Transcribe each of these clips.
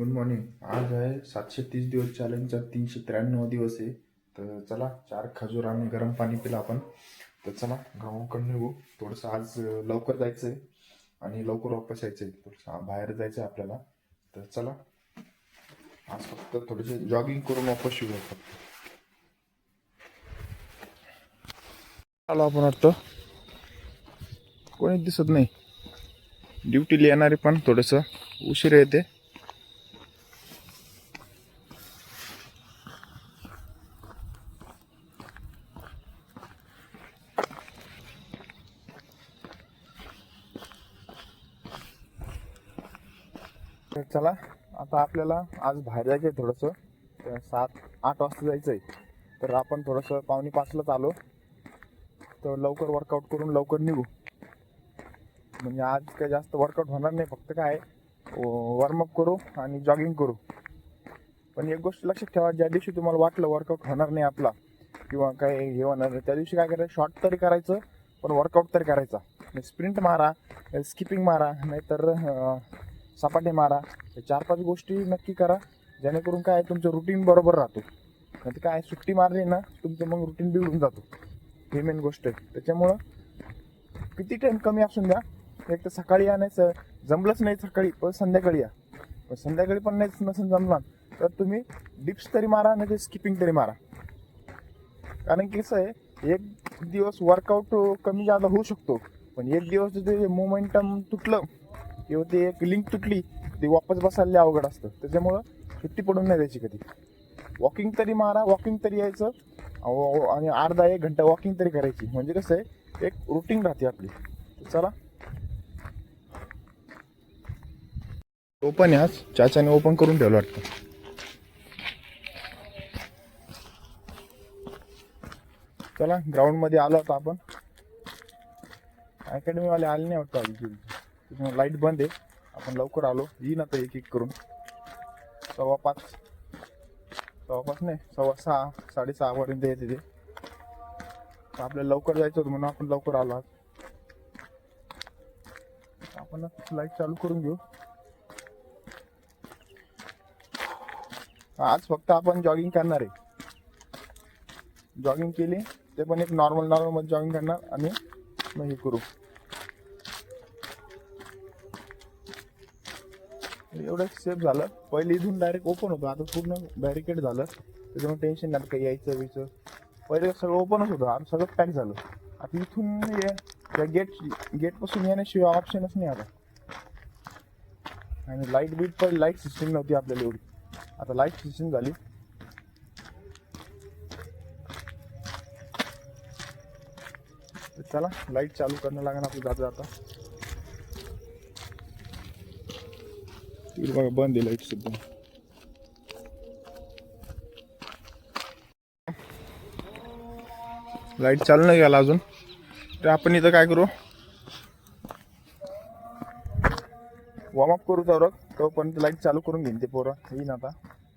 Good morning आज आहे सातशे तीस दिवस चॅलेंजचा तीनशे त्र्याण्णव दिवस आहे. तर चला चार खजूर आणि गरम पाणी पिलं आपण. तर चला गावाकडे निघू. थोडंसं आज लवकर जायचं आहे आणि लवकर वापस यायचं आहे थोडंसं बाहेर जायचं आहे आपल्याला. तर चला आज फक्त थोडेसे जॉगिंग करून वापस येऊ फक्त. आलो आपण वाटतं कोणी दिसत नाही. ड्युटीला येणारे पण थोडंसं उशीर येते. तर चला आता आपल्याला आज बाहेर जायचं आहे थोडंसं. सात आठ वाजता जायचं आहे तर आपण थोडंसं पावणे पाचलाच आलो. तर लवकर वर्कआउट करून लवकर निघू. म्हणजे आज काही जास्त वर्कआउट होणार नाही फक्त काय वॉर्मअप करू आणि जॉगिंग करू. पण एक गोष्ट लक्षात ठेवा ज्या दिवशी तुम्हाला वाटलं वर्कआउट होणार नाही आपला किंवा काय हे होणार नाही त्या दिवशी काय करायचं शॉर्ट तरी करायचं पण वर्कआउट तरी करायचा. म्हणजे स्प्रिंट मारा स्किपिंग मारा नाहीतर सपाटे मारा. हे चार पाच गोष्टी नक्की करा. जेणेकरून काय तुमचं रुटीन बरोबर राहतो. नाही तर काय सुट्टी मारली ना तुमचं मग रुटीन बिघडून जातो. ही मेन गोष्ट आहे. त्याच्यामुळं किती टाईम कमी असून द्या. एक तर सकाळी या नाही जमलंच नाही सकाळी पण संध्याकाळी या. पण संध्याकाळी पण नाही नसेल जमणार तर तुम्ही डिप्स तरी मारा नाही तर स्किपिंग तरी मारा. कारण की कसं आहे एक दिवस वर्कआउट कमी जादा होऊ शकतो. पण एक दिवस जर ते मोमेंटम तुटलं किंवा ते एक लिंक तुटली ते वापस बसायला अवघड असतं. त्याच्यामुळं सुट्टी पडून नाही द्यायची कधी. वॉकिंग तरी मारा वॉकिंग तरी यायचं. आणि अर्धा एक घंटा वॉकिंग तरी करायची. म्हणजे कसं आहे एक रुटीन राहते आपली. चला. ओपन आहे आज. चाच्याने ओपन करून ठेवलं वाटतं. चला ग्राउंडमध्ये आलो आता आपण. अकॅडमीवाले आले नाही वाटतं अजून. त्याच्यामुळे लाइट बंद आहे. आपण लवकर आलो. येईन आता एक एक करून. सव्वा पाच. सव्वा पाच नाही सव्वा सहा साडेसहापर्यंत येते ते. तर आपल्याला लवकर जायचं होतं म्हणून आपण लवकर आलो आज. आपण लाइट चालू करून घेऊ. आज फक्त आपण जॉगिंग करणार आहे. जॉगिंग केली ते पण एक नॉर्मल नॉर्मल जॉगिंग करणार आणि मग हे करू. एवढं सेफ झालं. पहिले इथून डायरेक्ट ओपन होतं. आता पूर्ण बॅरिकेड झालं. त्याच्यामुळे टेन्शन नाही. काही यायचं बियचं. पहिले सगळं ओपनच होतं. आता सगळं पॅक झालं. आता इथून ये त्या गेट गेटपासून येण्याशिवाय ऑप्शनच नाही आता. आणि लाइट बीट पण लाइट सिस्टीम नव्हती आपल्याला एवढी. आता लाइट सिस्टीम झाली. चला लाइट चालू करणं लागणार आपलं जाता जाता. तिकडे बघा बंद आहे लाइट सुद्धा लाइट चालू नाही गेला अजून. तर आपण इथं काय करू? वॉर्मअप करू तर तोपर्यंत लाइट चालू करून घेईन ते पोरं. येईन आता.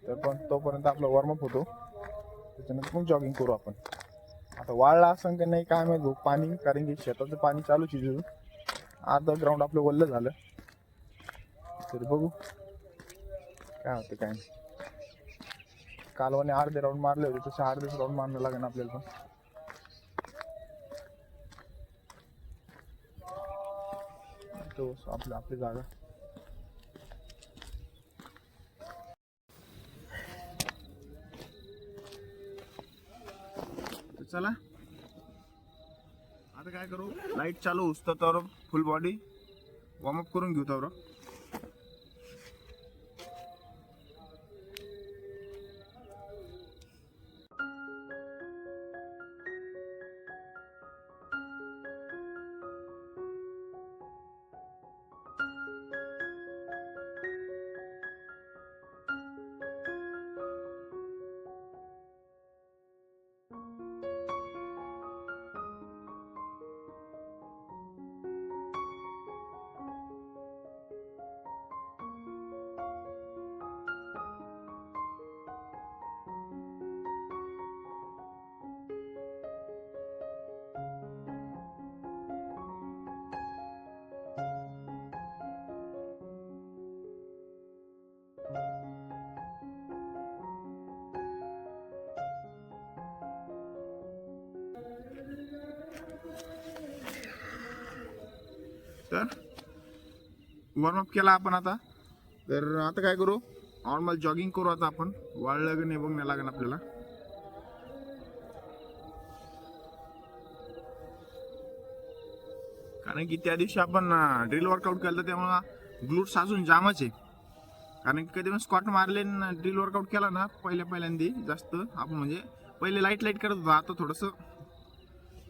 तर पण तोपर्यंत आपला वॉर्मअप होतो. त्याच्यानंतर मग जॉगिंग करू आपण. आता वाळला असं का नाही काय माहिती. पाणी. कारण की शेताचं पाणी चालूच आहे अर्धा ग्राउंड आपलं वल्ल झालं. तर बघू. काय होतं काय नाही. कालवाने अर्धे राऊंड मारले होते तसे अर्धेच राऊंड मारणं लागेल आपल्याला पण. तो आपलं आपली जागा. तर चला. आता काय करू? लाइट चालू होतं तर फुल बॉडी वॉर्मअप करून घेऊ तर तर वॉर्मअप केला आपण आता. तर आता काय करू? नॉर्मल जॉगिंग करू आता आपण. वाळलं की नाही बघण्या लागेल आपल्याला. कारण की त्या दिवशी आपण ड्रिल वर्कआउट केलं तर त्यामुळं ग्लूट्स अजून जामच आहे. कारण की कधी पण स्कॉट मारले ड्रिल वर्कआउट केला ना पहिल्या पहिल्यांदी जास्त आपण म्हणजे पहिले लाइट लाइट करत होतो आता थोडंसं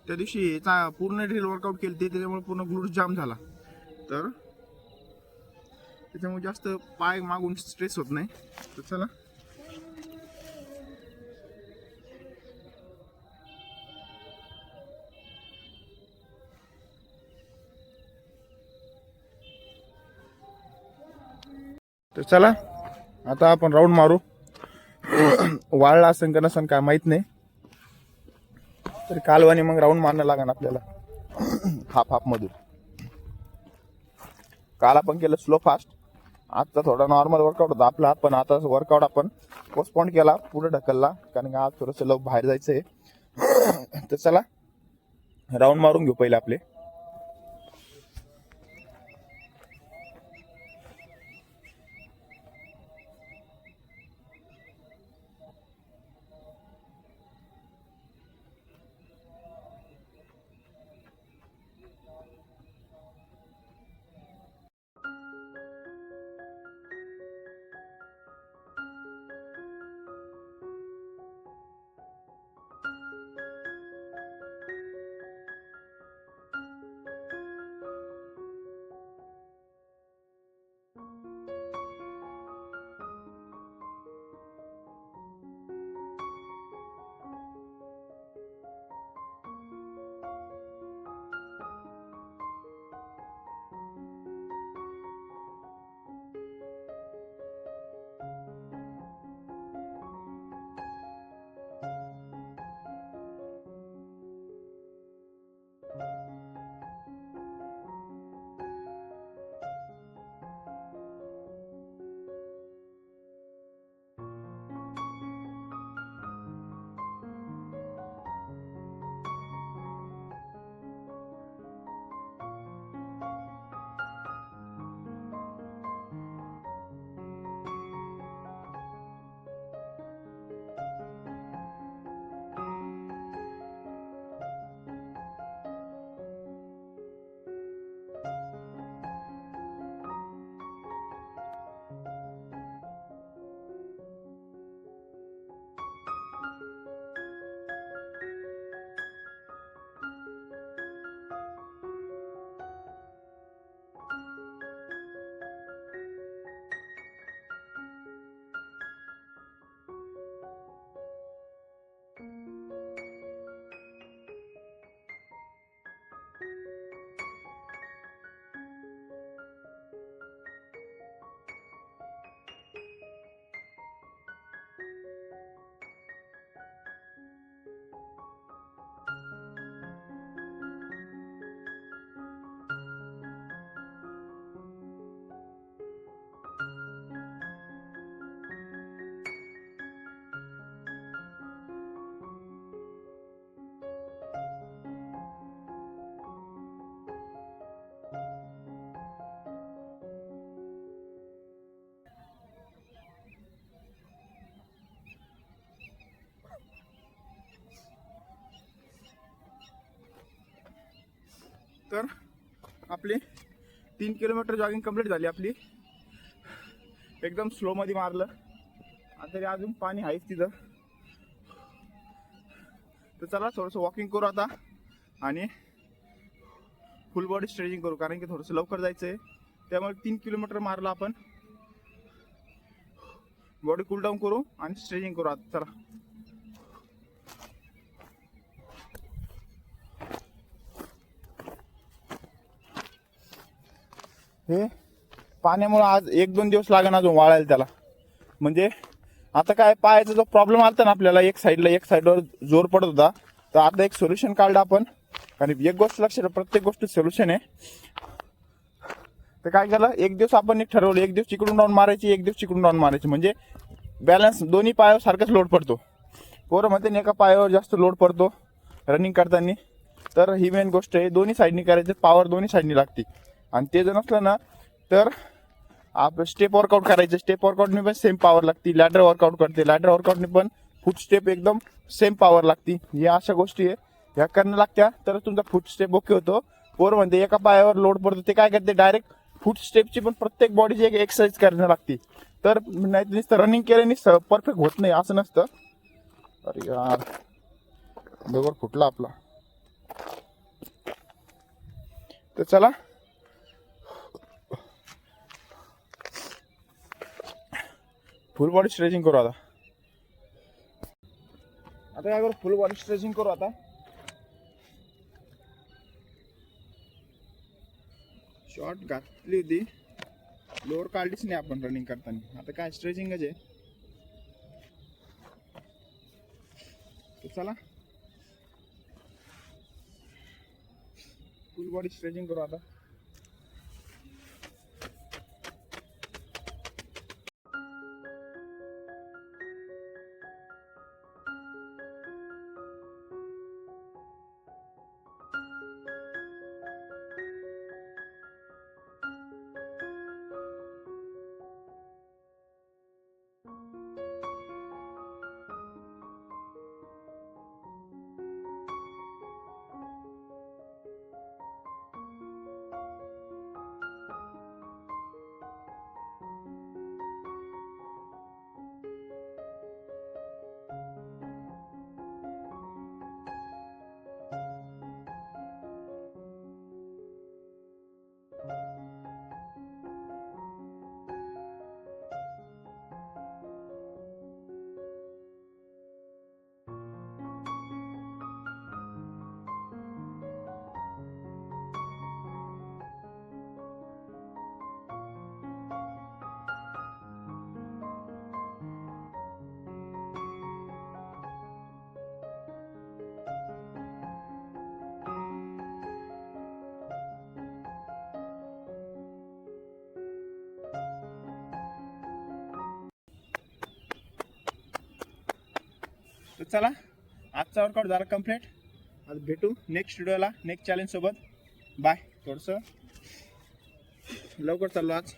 त्या दिवशी याचा पूर्ण ड्रिल वर्कआउट केली ते त्याच्यामुळे पूर्ण ग्लूट जाम झाला. तर त्याच्यामुळे जास्त पाय मागून स्ट्रेस होत नाही. तर चला. तर चला आता आपण राऊंड मारू. वाळला असेल का नसन काय माहीत नाही. तर कालवाने मग राऊंड मारणं लागेल आपल्याला. हाफ हाफ मधून. काल आपण केलं स्लो फास्ट आजचा थोडा नॉर्मल वर्कआउट होता आपला पण आता वर्कआउट आपण पोस्टपोन केला पुढे ढकलला कारण की आज थोडंसं लोक बाहेर जायचं आहे तर चला राऊंड मारून घेऊ पहिले आपले. तर आपली तीन किलोमीटर जॉगिंग कंप्लीट झाली आपली. एकदम स्लोमध्ये मारलं. आणि तरी अजून पाणी आहेच तिथं. तर चला थोडंसं वॉकिंग करू आता. आणि फुल बॉडी स्ट्रेचिंग करू कारण की थोडंसं लवकर जायचं आहे त्यामुळे तीन किलोमीटर मारलं आपण. बॉडी कूल डाऊन करू आणि स्ट्रेचिंग करू आता. चला. हे? पाण्यामुळं आज एक दोन दिवस लागेल अजून वाळायला त्याला. म्हणजे आता काय पायाचा जो प्रॉब्लेम आलता ना आपल्याला एक साईडला एक साईडवर जोर पडत होता. तर आता एक सोल्युशन काढलं आपण. आणि एक गोष्ट लक्षात प्रत्येक गोष्ट सोल्युशन आहे. तर काय झालं एक दिवस आपण एक ठरवलं एक दिवस चिकडून डाऊन मारायची एक दिवस चिकडून डाऊन मारायची. म्हणजे बॅलन्स दोन्ही पायावर सारखाच लोड पडतो. पोरं म्हणते एका पायावर जास्त लोड पडतो रनिंग करताना. तर ही मेन गोष्ट आहे दोन्ही साईडनी करायचं पॉवर दोन्ही साईडनी लागते. आणि ते जर नसलं ना तर आपलं स्टेप वर्कआउट करायचं. स्टेप वर्कआउटने पण सेम पॉवर लागते. लॅडर वर्कआउट करते. लॅडर वर्कआउटने पण फूट स्टेप एकदम सेम पॉवर लागते. या अशा गोष्टी आहे. ह्या करणं लागत्या तर तुमचा फूट स्टेप ओके होतो. पोर म्हणते एका पायावर लोड पडतो. ते काय करते? डायरेक्ट फूट स्टेपची पण प्रत्येक बॉडीची एक एक्सरसाइज करणं लागते. तर नाही नुसतं रनिंग केल्याने परफेक्ट होत नाही असं नसतं. अरे यार. बरोबर फुटला आपला. तर चला फुल बॉडी स्ट्रेचिंग करू आता. आता काय करू? फुल बॉडी स्ट्रेचिंग करू आता. शॉर्ट घातली होती. लोअर काढलीच नाही आपण रनिंग करताना. आता काय स्ट्रेचिंगच आहे. चला. फुल बॉडी स्ट्रेचिंग करू आता. चला. आजचा वर्कआउट झाला कंप्लीट आज भेटू नेक्स्ट व्हिडिओला नेक्स्ट चॅलेंज सोबत. बाय थोडंसं लवकर चाललो आज.